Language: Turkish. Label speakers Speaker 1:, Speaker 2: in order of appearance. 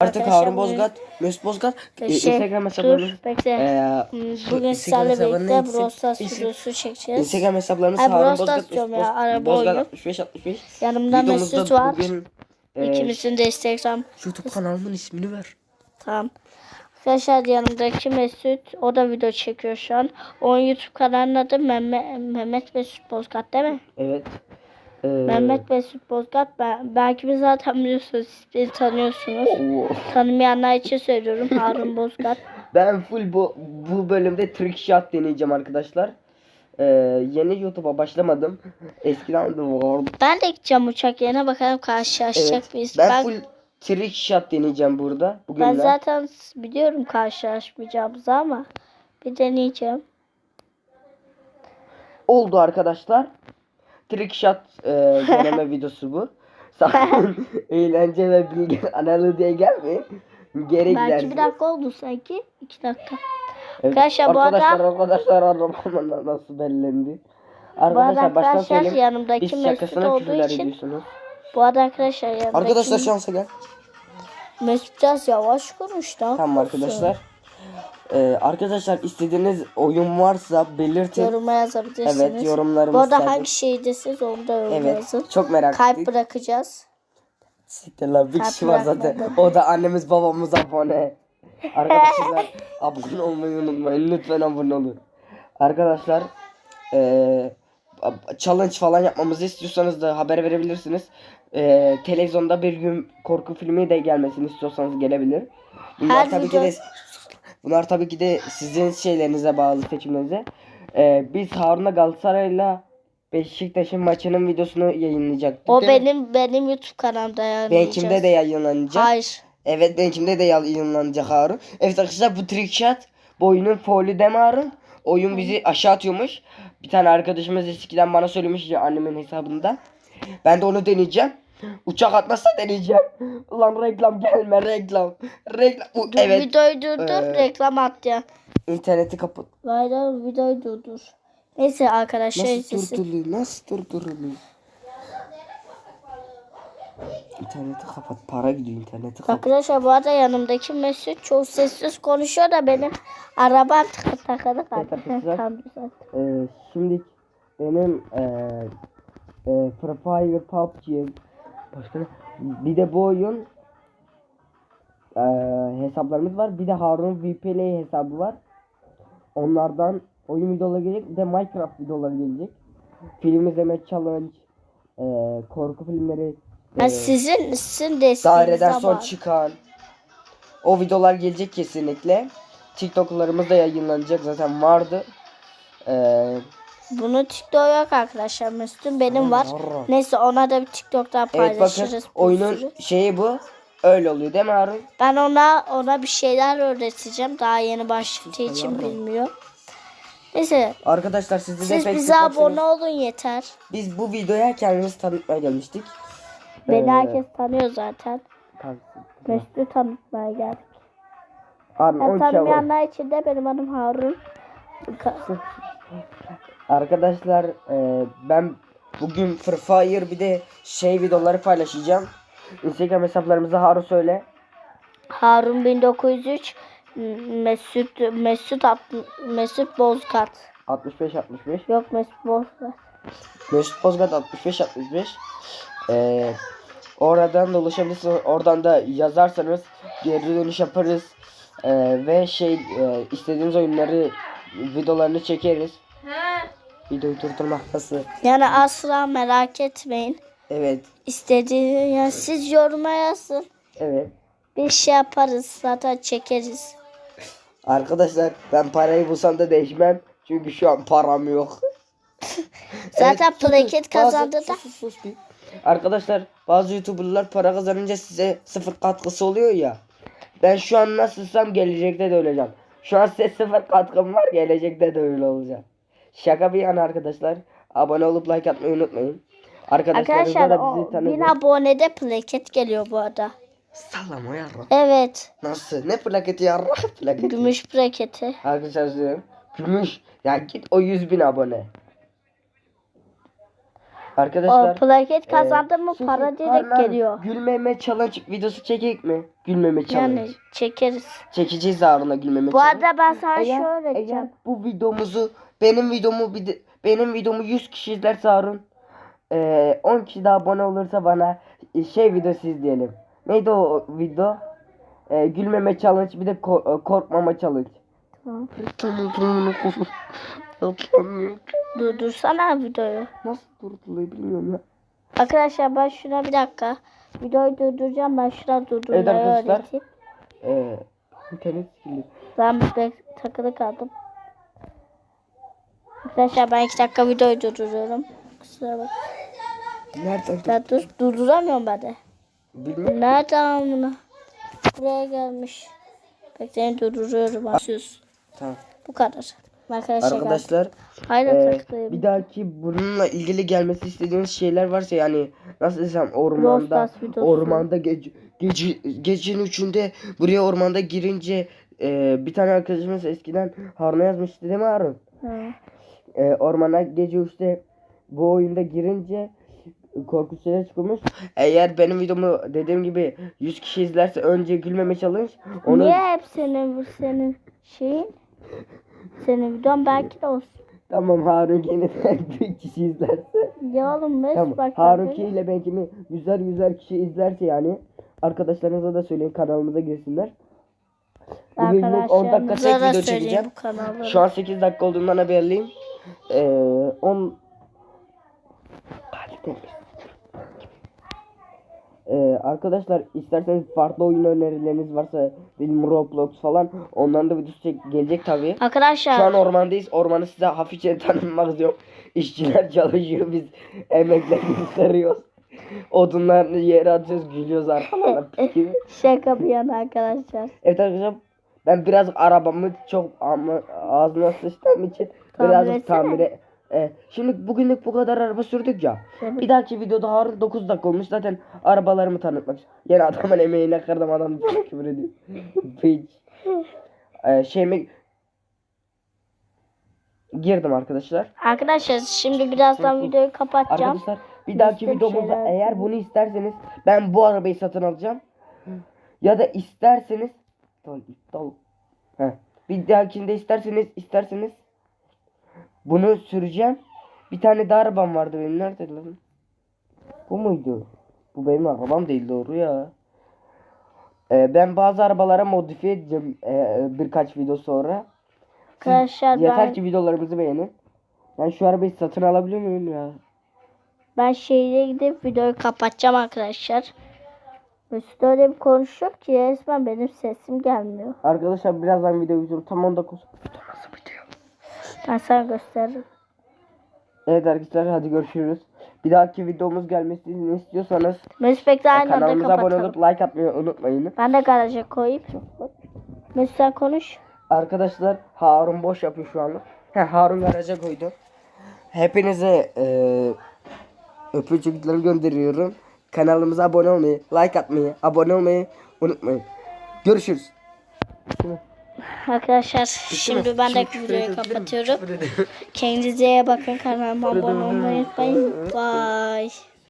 Speaker 1: Artık
Speaker 2: Arkadaşlar
Speaker 1: Harun
Speaker 2: bugün-
Speaker 1: Bozgat, Mesut Bozgat e,
Speaker 2: Şey,
Speaker 1: Instagram hesaplarını
Speaker 2: dur bekle.
Speaker 1: e,
Speaker 2: Hmm, Bugün
Speaker 1: Instagram
Speaker 2: sizlerle
Speaker 1: hesaplarını
Speaker 2: birlikte
Speaker 1: insin-
Speaker 2: Brawl Stars
Speaker 1: insin-
Speaker 2: videosu çekeceğiz.
Speaker 1: Instagram hesaplarını
Speaker 2: Ay,
Speaker 1: Harun
Speaker 2: Brawl
Speaker 1: Bozgat,
Speaker 2: diyorum
Speaker 1: Mesut
Speaker 2: ya,
Speaker 1: Boz-
Speaker 2: araba
Speaker 1: Bozgat
Speaker 2: oyunu.
Speaker 1: 65 65.
Speaker 2: Yanımda
Speaker 1: Videomuzda
Speaker 2: Mesut var.
Speaker 1: Bugün, e,
Speaker 2: İkimizin de Instagram.
Speaker 1: YouTube kanalımın ismini ver.
Speaker 2: Tamam. Arkadaşlar yanımdaki Mesut. O da video çekiyor şu an. Onun YouTube kanalının adı Mehmet, Mehmet Mesut Bozgat değil mi?
Speaker 1: Evet. E,
Speaker 2: Mehmet Mesut Bozgat. Ben, belki bir zaten biliyorsunuz. Siz beni tanıyorsunuz. Tanımayanlar için söylüyorum. Harun Bozgat.
Speaker 1: Ben full bu, bu bölümde trick shot deneyeceğim arkadaşlar. E, yeni YouTube'a başlamadım. Eskiden de vardı.
Speaker 2: Ben de gideceğim uçak yerine bakalım karşılaşacak
Speaker 1: Evet.
Speaker 2: mıyız.
Speaker 1: Ben,
Speaker 2: Ben,
Speaker 1: full trick shot deneyeceğim burada. Bugün
Speaker 2: ben zaten biliyorum karşılaşmayacağımızı ama bir deneyeceğim.
Speaker 1: Oldu arkadaşlar. Trick shot e, deneme videosu bu. Sakın eğlence ve bilgi analı diye gelmeyin. Geri
Speaker 2: Belki
Speaker 1: gidersiniz.
Speaker 2: bir dakika oldu sanki. iki dakika.
Speaker 1: Evet.
Speaker 2: Arkadaşlar bu
Speaker 1: arkadaşlar,
Speaker 2: arada-
Speaker 1: arkadaşlar arabamın nasıl bellendi.
Speaker 2: Bu
Speaker 1: Arkadaşlar baştan
Speaker 2: arkadaşlar
Speaker 1: söyleyeyim.
Speaker 2: yanımdaki
Speaker 1: Biz
Speaker 2: Mesut
Speaker 1: şakasına
Speaker 2: olduğu için
Speaker 1: ediyorsunuz.
Speaker 2: bu arada arkadaşlar yanımdaki
Speaker 1: Arkadaşlar şansa gel.
Speaker 2: Mesut biraz yavaş konuş da.
Speaker 1: Tamam arkadaşlar. Ee, arkadaşlar istediğiniz oyun varsa belirtin.
Speaker 2: Yoruma yazabilirsiniz.
Speaker 1: Evet yorumlarımız
Speaker 2: Bu arada hangi şeydesiniz onu da yorum
Speaker 1: Evet
Speaker 2: yazın.
Speaker 1: çok merak
Speaker 2: Kalp
Speaker 1: ettik.
Speaker 2: bırakacağız.
Speaker 1: Siktir lan bir
Speaker 2: Kalp
Speaker 1: kişi var zaten. O da annemiz babamız abone. Arkadaşlar abone olmayı unutmayın. Lütfen abone olun. Arkadaşlar eee, challenge falan yapmamızı istiyorsanız da haber verebilirsiniz. Eee, televizyonda bir gün korku filmi de gelmesini istiyorsanız gelebilir. Bunlar
Speaker 2: Her
Speaker 1: tabii ki de
Speaker 2: video-
Speaker 1: bunlar tabii ki de sizin şeylerinize bağlı seçimlerinize. Eee, biz Harun'a Galatasaray'la Beşiktaş'ın maçının videosunu yayınlayacaktık.
Speaker 2: O
Speaker 1: değil mi?
Speaker 2: benim benim YouTube kanalımda yayınlayacağız.
Speaker 1: Benimkinde de yayınlanacak.
Speaker 2: Hayır.
Speaker 1: Evet benimkinde de yayınlanacak Harun. Evet arkadaşlar bu trick shot. Bu oyunun deme Harun. Oyun bizi aşağı atıyormuş. Bir tane arkadaşımız eskiden bana söylemiş ya annemin hesabında. Ben de onu deneyeceğim. Uçak atmazsa deneyeceğim. Ulan reklam gelme reklam. Reklam. U-
Speaker 2: Dur,
Speaker 1: evet.
Speaker 2: videoyu durdur.
Speaker 1: Ee,
Speaker 2: reklam at ya.
Speaker 1: İnterneti kapat.
Speaker 2: Hayır videoyu durdur. Neyse arkadaşlar
Speaker 1: Nasıl
Speaker 2: izlesin.
Speaker 1: durduruluyor? Nasıl durduruluyor? İnterneti kapat. Para gidiyor interneti kapat.
Speaker 2: Arkadaşlar bu arada yanımdaki Mesut çok sessiz konuşuyor da benim arabam tıkı takılı kaldı.
Speaker 1: Ee, şimdi benim e, e, Free Fire PUBG başka ne? bir de bu oyun e, hesaplarımız var. Bir de Harun VPL hesabı var. Onlardan oyun videoları gelecek. Bir de Minecraft videoları gelecek. Film izleme challenge, e, korku filmleri, e,
Speaker 2: sizin sizin desteğiniz
Speaker 1: son çıkan o videolar gelecek kesinlikle. TikTok'larımız da yayınlanacak zaten vardı. Eee
Speaker 2: Bunu TikTok yok arkadaşlar. Mesut'un benim var. Neyse ona da bir TikTok'tan
Speaker 1: Evet
Speaker 2: paylaşırız.
Speaker 1: bakın
Speaker 2: bir
Speaker 1: oyunun
Speaker 2: sürü.
Speaker 1: şeyi bu. Öyle oluyor değil mi Harun?
Speaker 2: Ben ona ona bir şeyler öğreteceğim. Daha yeni başladığı için bilmiyor. Neyse
Speaker 1: Arkadaşlar siz de
Speaker 2: siz
Speaker 1: pek
Speaker 2: bize abone olun yeter.
Speaker 1: Biz bu videoya kendimizi tanıtmaya gelmiştik.
Speaker 2: Beni
Speaker 1: Ee,
Speaker 2: herkes tanıyor zaten. Mesut'u tanıtmaya geldik.
Speaker 1: 12 abone.
Speaker 2: tanımayanlar için de benim adım Harun. Ka-
Speaker 1: Arkadaşlar e, ben bugün Free Fire bir de şey videoları paylaşacağım. Instagram hesaplarımıza Harun söyle.
Speaker 2: Harun 1903 Mesut Mesut Mesut Bozkurt.
Speaker 1: 65 65.
Speaker 2: Yok Mesut Bozkurt.
Speaker 1: Mesut Bozgat 65 65. Ee, oradan da ulaşabilirsiniz. Oradan da yazarsanız geri dönüş yaparız. Ee, ve şey e, istediğiniz oyunları videolarını çekeriz. Videoyu durdurmak nasıl?
Speaker 2: Yani asla merak etmeyin.
Speaker 1: Evet.
Speaker 2: İstediğini yani siz yoruma yazın.
Speaker 1: Evet.
Speaker 2: Bir şey yaparız zaten çekeriz.
Speaker 1: Arkadaşlar ben parayı bulsam da değişmem. Çünkü şu an param yok.
Speaker 2: Zaten
Speaker 1: sus.
Speaker 2: plaket
Speaker 1: Bazı-
Speaker 2: kazandı da.
Speaker 1: sus, sus, sus bir. Arkadaşlar bazı youtuberlar para kazanınca size sıfır katkısı oluyor ya. Ben şu an nasılsam gelecekte de öleceğim. Şu an size sıfır katkım var gelecekte de öyle olacağım. Şaka bir yana arkadaşlar. Abone olup like atmayı unutmayın. Arkadaşlarınızla
Speaker 2: Arkadaşlar
Speaker 1: da
Speaker 2: o,
Speaker 1: bizi tanıyın.
Speaker 2: bin abonede plaket geliyor bu arada.
Speaker 1: Sallama yarra.
Speaker 2: Evet.
Speaker 1: Nasıl? Ne plaketi yarra? Plaketi.
Speaker 2: Gümüş plaketi.
Speaker 1: Arkadaşlar söylüyorum. Gümüş. Ya git o 100 bin abone. Arkadaşlar.
Speaker 2: O plaket
Speaker 1: e,
Speaker 2: kazandın mı
Speaker 1: şimdi
Speaker 2: para direkt
Speaker 1: Harun abi,
Speaker 2: geliyor.
Speaker 1: Gülmeme challenge videosu çekecek mi? Gülmeme challenge.
Speaker 2: Yani çekeriz.
Speaker 1: Çekeceğiz Harun'a gülmeme
Speaker 2: Bu
Speaker 1: challenge.
Speaker 2: arada ben sana
Speaker 1: Eğer,
Speaker 2: şöyle
Speaker 1: eğer
Speaker 2: diyeceğim.
Speaker 1: bu videomuzu benim videomu benim videomu 100 kişi izlerse Harun e, 10 kişi daha abone olursa bana e, şey videosu izleyelim. Neydi o video? E, gülmeme challenge bir de ko- e, korkmama challenge.
Speaker 2: Tamam.
Speaker 1: Tamam tamam. Yapamıyorum.
Speaker 2: Durdursana videoyu.
Speaker 1: Nasıl durduruluyor bilmiyorum ya.
Speaker 2: Arkadaşlar ben şuna bir dakika. Videoyu durduracağım. Ben şuna durdurmayı
Speaker 1: Evet arkadaşlar.
Speaker 2: öğreteyim.
Speaker 1: E, internet skilli.
Speaker 2: Ben bir takılı kaldım. Arkadaşlar ben iki dakika videoyu durduruyorum. Kusura bak.
Speaker 1: Nereden?
Speaker 2: Ya dur, durduramıyorum ben de.
Speaker 1: Bilmiyorum.
Speaker 2: Nereden bunu? Buraya gelmiş. Bekleyin durduruyorum. Basıyoruz.
Speaker 1: Tamam.
Speaker 2: Bu kadar. Arkadaşlar,
Speaker 1: Arkadaşlar
Speaker 2: Hayır takılayım.
Speaker 1: bir dahaki bununla ilgili gelmesi istediğiniz şeyler varsa yani nasıl desem ormanda ormanda gece gece gecenin üçünde buraya ormanda girince e, bir tane arkadaşımız eskiden Harun'a yazmıştı değil mi Harun?
Speaker 2: Ha.
Speaker 1: E, ormana gece üçte bu oyunda girince korkunç şeyler çıkmış. Eğer benim videomu dediğim gibi 100 kişi izlerse önce gülmeme challenge onu
Speaker 2: Niye hep senin bu senin şeyin? Senin videon belki de olsun.
Speaker 1: tamam Harun yeniden bir kişi izlerse
Speaker 2: Ya oğlum mes
Speaker 1: Tamam.
Speaker 2: bak.
Speaker 1: Harunki ile belki mi yüzer yüzer kişi izlerse yani arkadaşlarınıza da söyleyin kanalımıza girsinler. Bugünlük 10 dakika tek video çekeceğim. Şu an 8 dakika olduğundan haberliyim. Ee, 10 Ee, arkadaşlar isterseniz farklı oyun önerileriniz varsa benim Roblox falan ondan da videosu çek- gelecek tabii.
Speaker 2: Arkadaşlar
Speaker 1: Şu an ormandayız. Ormanı size hafifçe tanıtmak istiyorum. İşçiler çalışıyor. Biz emeklerimizi sarıyoruz. Odunlarını yere atıyoruz. Gülüyoruz gibi.
Speaker 2: şaka bir yana arkadaşlar.
Speaker 1: Evet arkadaşlar ben biraz arabamı çok ama ağzına sıçtığım için
Speaker 2: Tamir etsene.
Speaker 1: tamire e, şimdi bugünlük bu kadar araba sürdük ya. Bir dahaki videoda Harun 9 dakika olmuş zaten arabalarımı tanıtmak istiyorum. Yine adamın emeğine kırdım adam küfür ediyor. Piç. E, şeyime girdim arkadaşlar.
Speaker 2: Arkadaşlar şimdi birazdan videoyu kapatacağım.
Speaker 1: Arkadaşlar bir dahaki
Speaker 2: Liste bir
Speaker 1: videomuzda
Speaker 2: şeyler
Speaker 1: eğer bunu isterseniz ben bu arabayı satın alacağım. Ya da isterseniz iptal iptal. Heh. Bir dahakinde isterseniz isterseniz bunu süreceğim. Bir tane daha arabam vardı benim nerede lan? Bu muydu? Bu benim arabam değil doğru ya. Ee, ben bazı arabalara modifiye edeceğim ee, birkaç video sonra. Siz
Speaker 2: Arkadaşlar
Speaker 1: yeter
Speaker 2: ben,
Speaker 1: ki videolarımızı beğenin. Ben şu arabayı satın alabiliyor muyum ya?
Speaker 2: ben şehire gidip videoyu kapatacağım arkadaşlar. Mesut öyle bir konuşuyor ki resmen benim sesim gelmiyor.
Speaker 1: Arkadaşlar birazdan video izliyorum. Tam 10 dakika. Video nasıl bitiyor?
Speaker 2: Ben sana gösteririm.
Speaker 1: Evet arkadaşlar hadi görüşürüz. Bir dahaki videomuz gelmesini istiyorsanız
Speaker 2: Mesut bekle aynı anda
Speaker 1: kanalımıza abone olup like atmayı unutmayın.
Speaker 2: Ben de garaja koyayım. Mesut sen konuş.
Speaker 1: Arkadaşlar Harun boş yapıyor şu anda. He, Harun garaja koydu. Hepinize eee öpücükler gönderiyorum. Kanalımıza abone olmayı, like atmayı, abone olmayı unutmayın. Görüşürüz.
Speaker 2: Arkadaşlar şimdi ben de videoyu kapatıyorum. Kendinize iyi bakın kanalıma abone olmayı unutmayın. Bye.